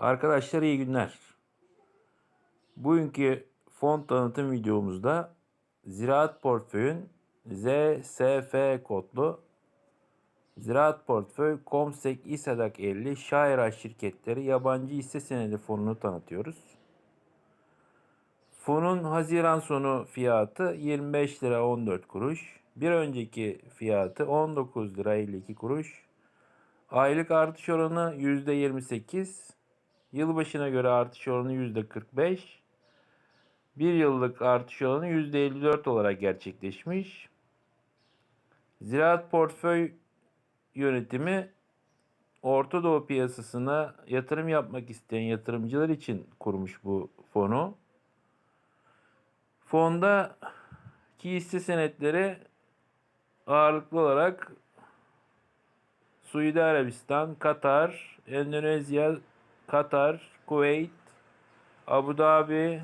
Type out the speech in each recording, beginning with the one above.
Arkadaşlar iyi günler. Bugünkü fon tanıtım videomuzda Ziraat Portföy'ün ZSF kodlu Ziraat Portföy Komsek İSADAK 50 Şaira şirketleri yabancı hisse senedi fonunu tanıtıyoruz. Fonun Haziran sonu fiyatı 25 lira 14 kuruş. Bir önceki fiyatı 19 lira 52 kuruş. Aylık artış oranı %28. Yılbaşına göre artış oranı %45. Bir yıllık artış oranı %54 olarak gerçekleşmiş. Ziraat Portföy Yönetimi Orta Doğu piyasasına yatırım yapmak isteyen yatırımcılar için kurmuş bu fonu. Fonda ki hisse senetleri ağırlıklı olarak Suudi Arabistan, Katar, Endonezya, Katar, Kuveyt, Abu Dhabi,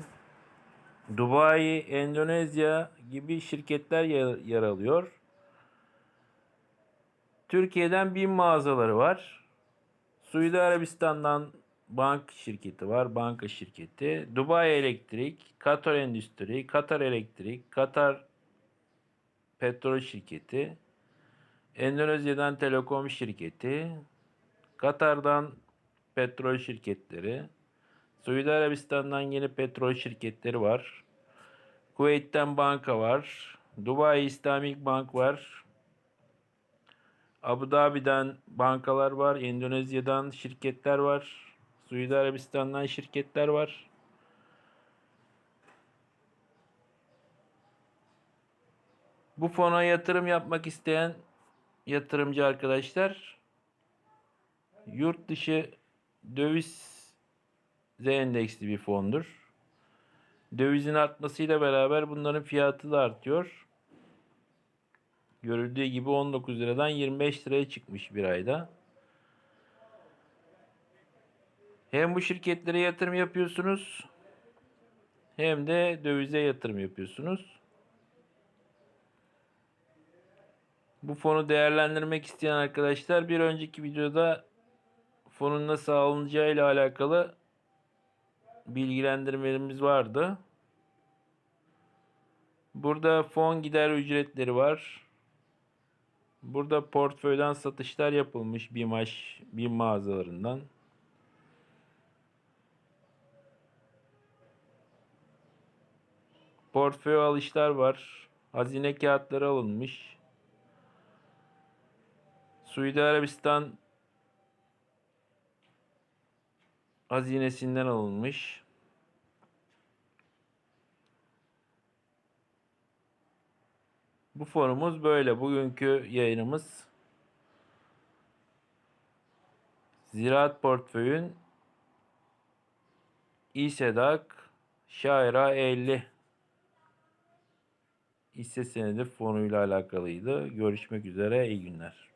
Dubai, Endonezya gibi şirketler yer, alıyor. Türkiye'den bin mağazaları var. Suudi Arabistan'dan bank şirketi var, banka şirketi. Dubai Elektrik, Katar Endüstri, Katar Elektrik, Katar Petrol Şirketi, Endonezya'dan Telekom Şirketi, Katar'dan petrol şirketleri, Suudi Arabistan'dan yeni petrol şirketleri var. Kuveyt'ten banka var. Dubai İslamik Bank var. Abu Dhabi'den bankalar var. Endonezya'dan şirketler var. Suudi Arabistan'dan şirketler var. Bu fona yatırım yapmak isteyen yatırımcı arkadaşlar yurt dışı döviz endeksli bir fondur. Dövizin artmasıyla beraber bunların fiyatı da artıyor. Görüldüğü gibi 19 liradan 25 liraya çıkmış bir ayda. Hem bu şirketlere yatırım yapıyorsunuz hem de dövize yatırım yapıyorsunuz. Bu fonu değerlendirmek isteyen arkadaşlar bir önceki videoda fonun nasıl alınacağı ile alakalı bilgilendirmelerimiz vardı. Burada fon gider ücretleri var. Burada portföyden satışlar yapılmış BİMAŞ, BİM mağazalarından. Portföy alışlar var. Hazine kağıtları alınmış. Suudi Arabistan hazinesinden alınmış. Bu forumuz böyle. Bugünkü yayınımız Ziraat Portföy'ün İSEDAK Şaira 50 hisse senedi fonuyla alakalıydı. Görüşmek üzere. iyi günler.